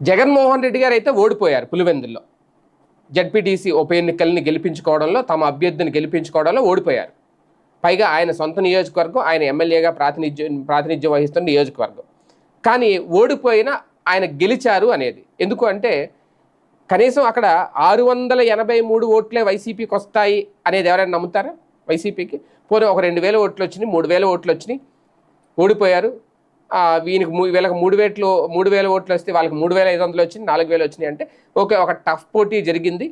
జగన్మోహన్ రెడ్డి గారు అయితే ఓడిపోయారు పులివెందుల్లో. జడ్పీటీసీ ఉప ఎన్నికల్ని గెలిపించుకోవడంలో తమ అభ్యర్థిని గెలిపించుకోవడంలో ఓడిపోయారు. పైగా ఆయన సొంత నియోజకవర్గం ఆయన ఎమ్మెల్యేగా ప్రాతినిధ్యం ప్రాతినిధ్యం వహిస్తున్న నియోజకవర్గం. కానీ ఓడిపోయిన ఆయన గెలిచారు అనేది. ఎందుకు అంటే కనీసం అక్కడ ఆరు వందల ఎనభై మూడు ఓట్లే వైసీపీకి వస్తాయి అనేది ఎవరైనా నమ్ముతారా? వైసీపీకి? పోనీ ఒక రెండు వేల ఓట్లు వచ్చినాయి మూడు వేల ఓట్లు వచ్చినాయి ఓడిపోయారు. వీనికి వీళ్ళకి మూడు వేట్లు మూడు వేల ఓట్లు వస్తే వాళ్ళకి మూడు వేల ఐదు వందలు వచ్చింది నాలుగు వేలు వచ్చినాయి అంటే ఓకే ఒక టఫ్ పోటీ జరిగింది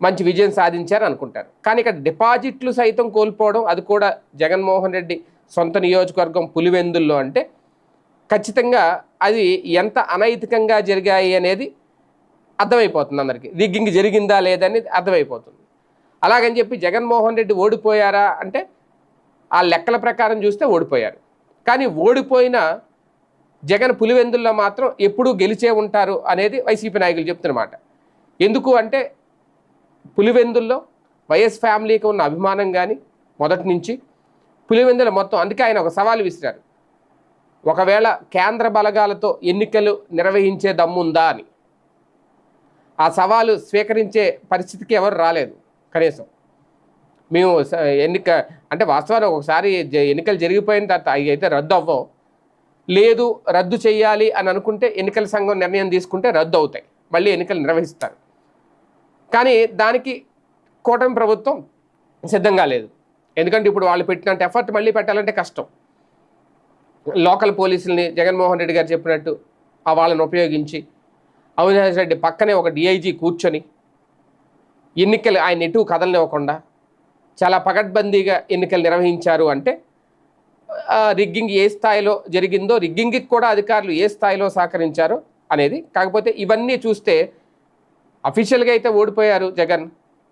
మంచి విజయం సాధించారు అనుకుంటారు. కానీ ఇక్కడ డిపాజిట్లు సైతం కోల్పోవడం అది కూడా జగన్మోహన్ రెడ్డి సొంత నియోజకవర్గం పులివెందుల్లో అంటే ఖచ్చితంగా అది ఎంత అనైతికంగా జరిగాయి అనేది అర్థమైపోతుంది అందరికీ. రిగ్గింగ్ జరిగిందా లేదనేది అర్థమైపోతుంది. అలాగని చెప్పి జగన్మోహన్ రెడ్డి ఓడిపోయారా అంటే ఆ లెక్కల ప్రకారం చూస్తే ఓడిపోయారు. కానీ ఓడిపోయిన జగన్ పులివెందుల్లో మాత్రం ఎప్పుడూ గెలిచే ఉంటారు అనేది వైసీపీ నాయకులు చెప్తున్నమాట ఎందుకు అంటే పులివెందుల్లో వైఎస్ ఫ్యామిలీకి ఉన్న అభిమానం కానీ మొదటి నుంచి పులివెందుల మొత్తం అందుకే ఆయన ఒక సవాల్ విసిరారు. ఒకవేళ కేంద్ర బలగాలతో ఎన్నికలు నిర్వహించే దమ్ముందా అని. ఆ సవాలు స్వీకరించే పరిస్థితికి ఎవరు రాలేదు కనీసం. మేము ఎన్నిక అంటే వాస్తవానికి ఒకసారి ఎన్నికలు జరిగిపోయిన తర్వాత అవి అయితే రద్దు అవ్వవు. లేదు రద్దు చేయాలి అని అనుకుంటే ఎన్నికల సంఘం నిర్ణయం తీసుకుంటే రద్దు అవుతాయి. మళ్ళీ ఎన్నికలు నిర్వహిస్తారు. కానీ దానికి కూటమి ప్రభుత్వం సిద్ధంగా లేదు. ఎందుకంటే ఇప్పుడు వాళ్ళు పెట్టినంత ఎఫర్ట్ మళ్ళీ పెట్టాలంటే కష్టం. లోకల్ పోలీసుల్ని జగన్మోహన్ రెడ్డి గారు చెప్పినట్టు ఆ వాళ్ళని ఉపయోగించి అవినాష్ రెడ్డి పక్కనే ఒక డిఐజీ కూర్చొని ఎన్నికలు ఆయన ఎటు కదలనివ్వకుండా చాలా పకడ్బందీగా ఎన్నికలు నిర్వహించారు అంటే రిగ్గింగ్ ఏ స్థాయిలో జరిగిందో రిగ్గింగ్కి కూడా అధికారులు ఏ స్థాయిలో సహకరించారో అనేది. కాకపోతే ఇవన్నీ చూస్తే అఫీషియల్గా అయితే ఓడిపోయారు జగన్.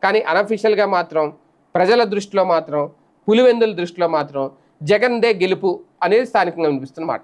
కానీ అనఫీషియల్గా మాత్రం ప్రజల దృష్టిలో మాత్రం పులివెందుల దృష్టిలో మాత్రం జగన్దే గెలుపు అనేది స్థానికంగా వినిపిస్తున్నమాట